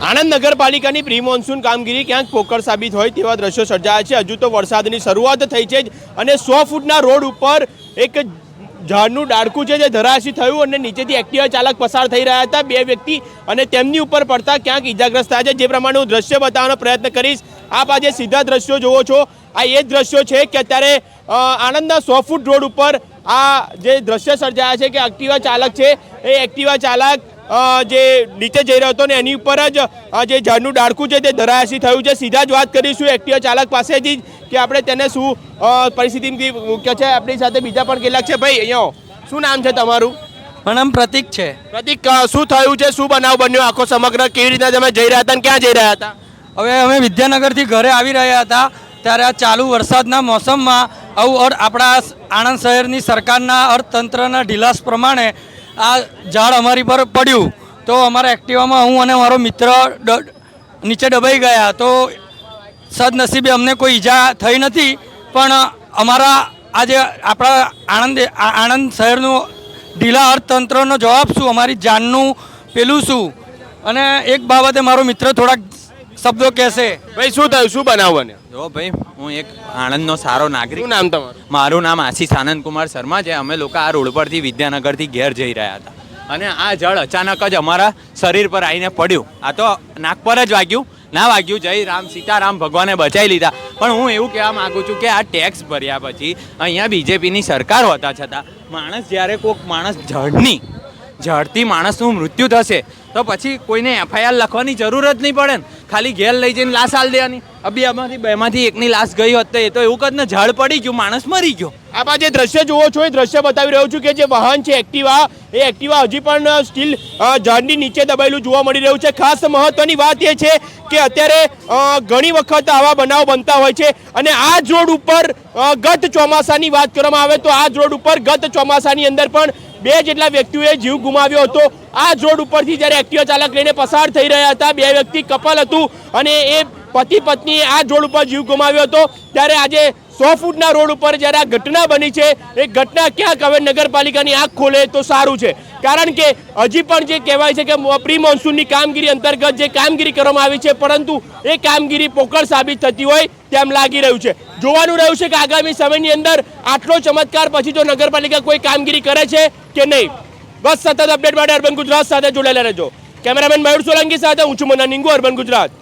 આણંદ નગરપાલિકાની pre monsoon કામગીરી ક્યાંક પોકળ સાબિત હોય તેવા દ્રશ્યો સર્જાયા છે. હજુ તો વરસાદની શરૂઆત થઈ છે અને સો ફૂટના રોડ ઉપર એક ઝાડનું ડાળકું છે જે ધરાશી થયું અને નીચેથી એક્ટિવા ચાલક પસાર થઈ રહ્યા હતા. બે વ્યક્તિ અને તેમની ઉપર પડતા ક્યાંક ઇજાગ્રસ્ત થયા છે. જે પ્રમાણે હું દ્રશ્ય બતાવવાનો પ્રયત્ન કરીશ. આપ આજે સીધા દ્રશ્યો જોવો છો. આ એ જ દ્રશ્યો છે કે અત્યારે આણંદના સો ફૂટ રોડ ઉપર આ જે દ્રશ્ય સર્જાયા છે કે એક્ટિવા ચાલક છે, એ એક્ટિવા ચાલક જે નીચે જઈ રહ્યો હતો ને એની ઉપર જ જે ઝાડનું ડાળકું છે તે ધરાયાસી થયું છે. સીધા જ વાત કરીશું એક્ટિવા ચાલક પાસેથી જ કે આપણે તેને શું પરિસ્થિતિ કે છે. આપણી સાથે બીજા પણ કેટલાક છે. ભાઈ અહીંયા શું નામ છે તમારું? મારું નામ પ્રતિક છે. પ્રતિક શું થયું છે? શું બનાવ બન્યો આખો સમગ્ર? કેવી રીતના તમે જઈ રહ્યા હતા ક્યાં જઈ રહ્યા હતા? હવે અમે વિદ્યાનગરથી ઘરે આવી રહ્યા હતા. ત્યારે આ ચાલુ વરસાદના મોસમમાં આવું આપણા આણંદ શહેરની સરકારના અર્થતંત્રના ઢીલાસ પ્રમાણે આ ઝાડ અમારી પર પડ્યું. તો અમારા એક્ટિવામાં હું અને મારો મિત્ર નીચે દબાઈ ગયા. તો સદનસીબે અમને કોઈ ઈજા થઈ નથી, પણ અમારા આજે આપણા આણંદ આણંદ શહેરનું ઢીલા અર્થતંત્રનો જવાબ શું? અમારી જાનનું પેલું શું? અને એક બાબતે મારો મિત્ર થોડાક શબ્દો કહેશે. ભાઈ શું થયું? શું બનાવ જો ભાઈ હું એક આણંદનો સારો નાગરિક. શું નામ તમારું? મારું નામ આશીષ આનંદ કુમાર શર્મા છે. અમે લોકો આ રોડ પરથી વિદ્યાનગરથી ઘેર જઈ રહ્યા હતા. અને આ જળ અચાનક જ અમારા શરીર પર આવીને પડ્યું. આ તો નાક પર જ વાગ્યું. ના વાગ્યું જય રામ સીતારામ ભગવાને બચાવી લીધા. પણ હું એવું કહેવા માગું છું કે આ ટેક્સ ભર્યા પછી અહીંયા બીજેપીની સરકાર હોતા છતાં માણસ જ્યારે કોઈક માણસ જળની ઝડથી માણસનું મૃત્યુ થશે તો પછી કોઈને એફઆઈઆર લખવાની જરૂર જ નહીં પડે ને. ખાલી ઘેર લઈ જઈને લાશ આલ દેવાની. અભી આમાંથી બેમાંથી એકની લાશ ગઈ હોત એ તો એવું કદ ને ઝાડ પડી ગયું, માણસ મરી ગયો. આપ આ જે દ્રશ્ય જુઓ છો, એ દ્રશ્ય બતાવી રહ્યો છું કે જે વાહન છે એક્ટિવા, એ એક્ટિવા હજી પણ સ્ટીલ ઝાડની નીચે દબાયેલું જોવા મળી રહ્યું છે. ખાસ મહત્વની વાત એ છે કે અત્યારે ઘણી વખત આવા બનાવ બનતા હોય છે અને આ જ રોડ ઉપર ગત ચોમાસાની વાત કરવામાં આવે તો આ જ રોડ ઉપર ગત ચોમાસાની અંદર પણ બે જેટલા વ્યક્તિઓએ જીવ ગુમાવ્યો હતો. આ જોડ ઉપરથી જ્યારે એક્ટિવા ચાલક લઈને પસાર થઈ રહ્યા હતા, બે વ્યક્તિ કપલ હતું અને એ પતિ પત્નીએ આ જોડ ઉપર જીવ ગુમાવ્યો હતો. ત્યારે આજે સો ફૂટના રોડ ઉપર જ્યારે આ ઘટના બની છે, એ ઘટના ક્યાંક હવે નગરપાલિકાની આંખ ખોલે તો સારું છે. કારણ કે હજી પણ જે કહેવાય છે કે પ્રી મોન્સૂનની કામગીરી અંતર્ગત જે કામગીરી કરવામાં આવી છે, પરંતુ એ કામગીરી પોકળ સાબિત થતી હોય તેમ લાગી રહ્યું છે. જોવાનું રહ્યું છે કે આગામી સમયની અંદર આટલો ચમત્કાર પછી જો નગરપાલિકા કોઈ કામગીરી કરે છે કે નહીં? બસ સતત અપડેટ માટે અર્બન ગુજરાત સાથે જોડાયેલા રહેજો. કેમેરામેન મયુર સોલંકી સાથે હું છું મના નિંગુ, અર્બન ગુજરાત.